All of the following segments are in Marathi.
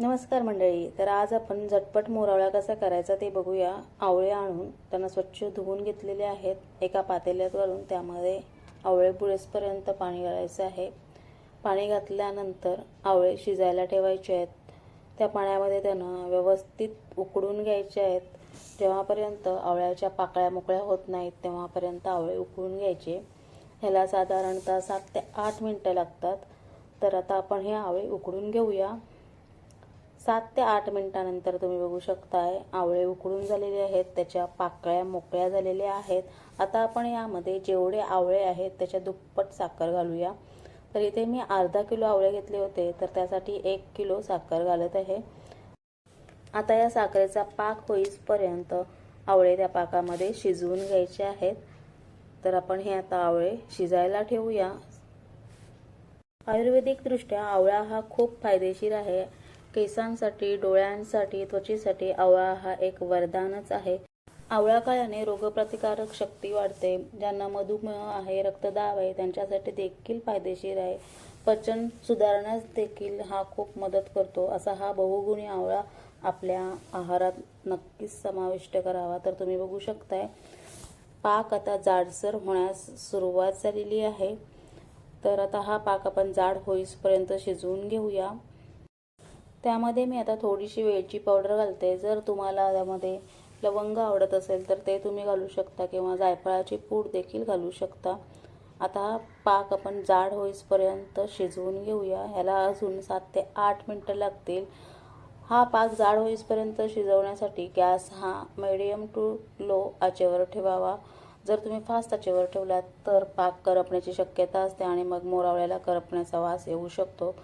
नमस्कार मंडळी तर आज आपण झटपट मोरावळा कसा करायचा ते बघूया. आवळे आणून त्यांना स्वच्छ धुवून घेतलेले आहेत. एका पातेल्यात घालून त्यामध्ये आवळे पुळेसपर्यंत पाणी घालायचं आहे. पाणी घातल्यानंतर आवळे शिजायला ठेवायचे आहेत. त्या पाण्यामध्ये त्यांना व्यवस्थित उकडून घ्यायचे आहेत. जेव्हापर्यंत आवळ्याच्या पाकळ्या मोकळ्या होत नाहीत तेव्हापर्यंत आवळे उकळून घ्यायचे. ह्याला साधारणतः सात ते आठ मिनटं लागतात. तर आता आपण हे आवळे उकडून घेऊया. सात ते आठ मिनिटानंतर तुम्ही बघू शकताय आवळे उकडून झालेले आहेत त्याच्या पाकळ्या मोकळ्या झालेल्या आहेत. आता आपण यामध्ये जेवढे आवळे आहेत त्याच्या दुप्पट साखर घालूया. तर इथे मी अर्धा किलो आवळे घेतले होते तर त्यासाठी एक किलो साखर घालत आहे. आता या साखरेचा पाक होईपर्यंत आवळे त्या पाकामध्ये शिजवून घ्यायचे आहेत. तर आपण हे आता आवळे शिजायला ठेवूया. आयुर्वेदिकदृष्ट्या आवळा हा खूप फायदेशीर आहे. केसांसाठी डोळ्यांसाठी त्वचेसाठी आवळा हा एक वरदानच आहे. आवळा खाल्याने रोगप्रतिकारक शक्ती वाढते. ज्यांना मधुमेह आहे रक्तदाब आहे त्यांच्यासाठी देखील फायदेशीर आहे. पचन सुधारण्यास देखील हा खूप मदत करतो. असा हा बहुगुणी आवळा आपल्या आहारात नक्कीच समाविष्ट करावा. तर तुम्ही बघू शकताय पाक आता जाडसर होण्यास सुरुवात झालेली आहे. तर आता हा पाक आपण जाड होईपर्यंत शिजवून घेऊया. त्यामध्ये मी आता थोडीशी वेलची पावडर घालते. जर तुम्हाला त्यामध्ये लवंग आवडत असेल तर ते तुम्ही घालू शकता किंवा जायफळाची पूड देखील घालू शकता. आता हा पाक आपण जाड होईपर्यंत शिजवून घेऊया. ह्याला अजून सात ते आठ मिनटं लागतील. हा पाक जाड होईपर्यंत शिजवण्यासाठी गॅस हा मिडियम टू लो आचेवर ठेवावा. जर तुम्ही फास्ट आचेवर ठेवलात तर पाक करपण्याची शक्यता असते आणि मग मोरावळ्याला करपण्याचा वास येऊ शकतो.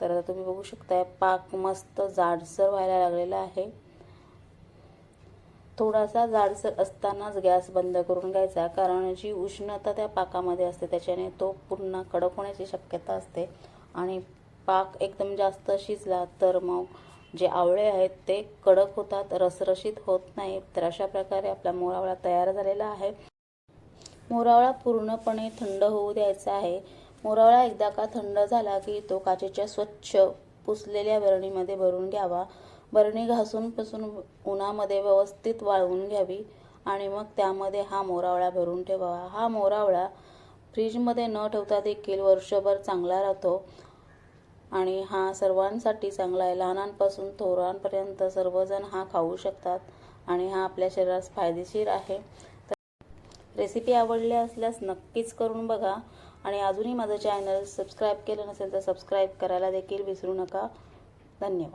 तर आता तुम्ही बघू शकताय पाक मस्त जाडसर व्हायला लागलेला आहे. थोडासा जाडसर असतानाच गॅस बंद करून घ्यायचा कारण जी उष्णता त्या पाकामध्ये असते त्याच्याने तो पुन्हा कडक होण्याची शक्यता असते. आणि पाक एकदम जास्त शिजला तर मग जे आवळे आहेत ते कडक होतात रसरशीत होत नाही तर अशा प्रकारे आपला मोरावळा तयार झालेला आहे. मोरावळा पूर्णपणे थंड होऊ द्यायचा आहे. मोरावळा एकदा का थंड झाला की तो काचेच्या स्वच्छ पुसलेल्या बरणीमध्ये भरून घ्यावा. बरणी घासून पुसून उन्हामध्ये व्यवस्थित वाळवून घ्यावी आणि मग त्यामध्ये हा मोरावळा भरून ठेवावा. हा मोरावळा फ्रीजमध्ये न ठेवता देखील वर्षभर चांगला राहतो आणि हा सर्वांसाठी चांगला आहे. लहानांपासून थोरांपर्यंत सर्वजण हा खाऊ शकतात आणि हा आपल्या शरीरास फायदेशीर आहे. तर रेसिपी आवडली असल्यास नक्कीच करून बघा. आणि अजूनही माझं चॅनल सबस्क्राईब केलं नसेल तर सबस्क्राईब करायला देखील विसरू नका. धन्यवाद.